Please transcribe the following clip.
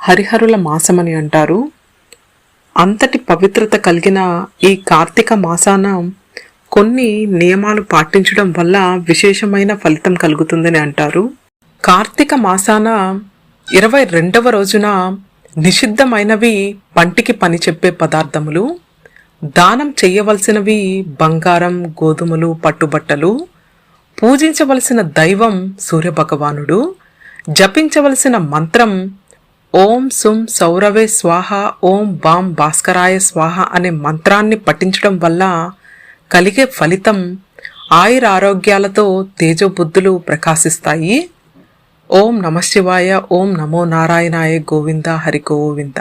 హరిహరుల మాసమని అంటారు. అంతటి పవిత్రత కలిగిన ఈ కార్తీక మాసాన కొన్ని నియమాలు పాటించడం వల్ల విశేషమైన ఫలితం కలుగుతుందని అంటారు. కార్తీక మాసాన ఇరవై రెండవ రోజున నిషిద్ధమైనవి పంటికి పని చెప్పే పదార్థములు దానం చేయవలసినవి బంగారం గోధుమలు పట్టుబట్టలు పూజించవలసిన దైవం సూర్యభగవానుడు జపించవలసిన మంత్రం ఓం సుం సౌరవే స్వాహ ఓం బాం భాస్కరాయ స్వాహ అనే మంత్రాన్ని పఠించడం వల్ల కలిగే ఫలితం ఆయుర ఆరోగ్యాలతో తేజోబుద్ధులు ప్రకాశిస్తాయి. ఓం నమశివాయ ఓం నమో నారాయణాయ గోవింద హరి గోవింద.